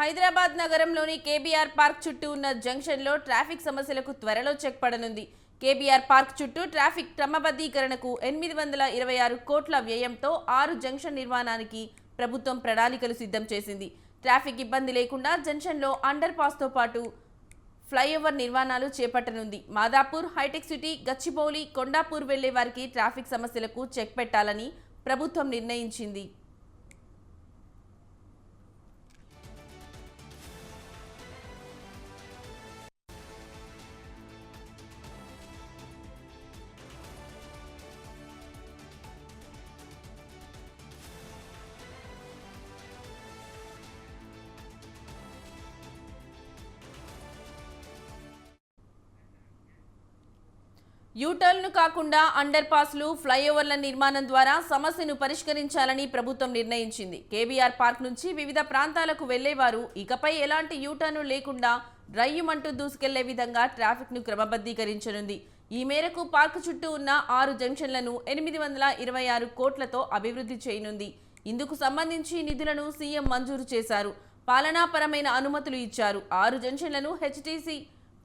హైదరాబాద్ నగరంలోని KBR park చుట్టూ ఉన్న జంక్షన్లో ట్రాఫిక్ సమస్యలకు త్వరలో చెక్ పడనుంది. కేబీఆర్ పార్క్ చుట్టూ ట్రాఫిక్ క్రమబద్ధీకరణకు ఎనిమిది వందల ఇరవై ఆరు కోట్ల వ్యయంతో ఆరు జంక్షన్ నిర్మాణానికి ప్రభుత్వం ప్రణాళికలు సిద్ధం చేసింది. ట్రాఫిక్ ఇబ్బంది లేకుండా జంక్షన్లో అండర్ పాస్తో పాటు ఫ్లైఓవర్ నిర్మాణాలు చేపట్టనుంది. మాదాపూర్ హైటెక్ సిటీ గచ్చిబౌలి కొండాపూర్ వెళ్ళే వారికి ట్రాఫిక్ సమస్యలకు చెక్ పెట్టాలని ప్రభుత్వం నిర్ణయించింది. యూటర్న్లు కాకుండా అండర్ పాస్లు ఫ్లైఓవర్ల నిర్మాణం ద్వారా సమస్యను పరిష్కరించాలని ప్రభుత్వం నిర్ణయించింది. కేబీఆర్ పార్క్ నుంచి వివిధ ప్రాంతాలకు వెళ్ళేవారు ఇకపై ఎలాంటి యూటర్న్లు లేకుండా డ్రైయుమంటూ దూసుకెళ్ళే విధంగా ట్రాఫిక్ను క్రమబద్ధీకరించనుంది. ఈ మేరకు పార్క్ చుట్టూ ఉన్న ఆరు జంక్షన్లను ఎనిమిది వందల ఇరవై ఆరు కోట్లతో అభివృద్ధి చేయనుంది. ఇందుకు సంబంధించి నిధులను సీఎం మంజూరు చేశారు. పాలనాపరమైన అనుమతులు ఇచ్చారు. ఆరు జంక్షన్లను హెచ్టీసీ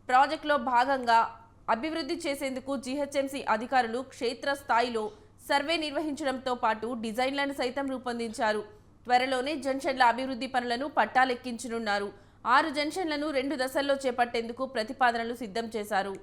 ప్రాజెక్టులో భాగంగా అభివృద్ధి చేసేందుకు జీహెచ్ఎంసీ అధికారులు క్షేత్రస్థాయిలో సర్వే నిర్వహించడంతో పాటు డిజైన్లను సైతం రూపొందించారు. త్వరలోనే జంక్షన్ల అభివృద్ధి పనులను పట్టాలెక్కించనున్నారు. ఆరు జంక్షన్లను రెండు దశల్లో చేపట్టేందుకు ప్రతిపాదనలు సిద్ధం చేశారు.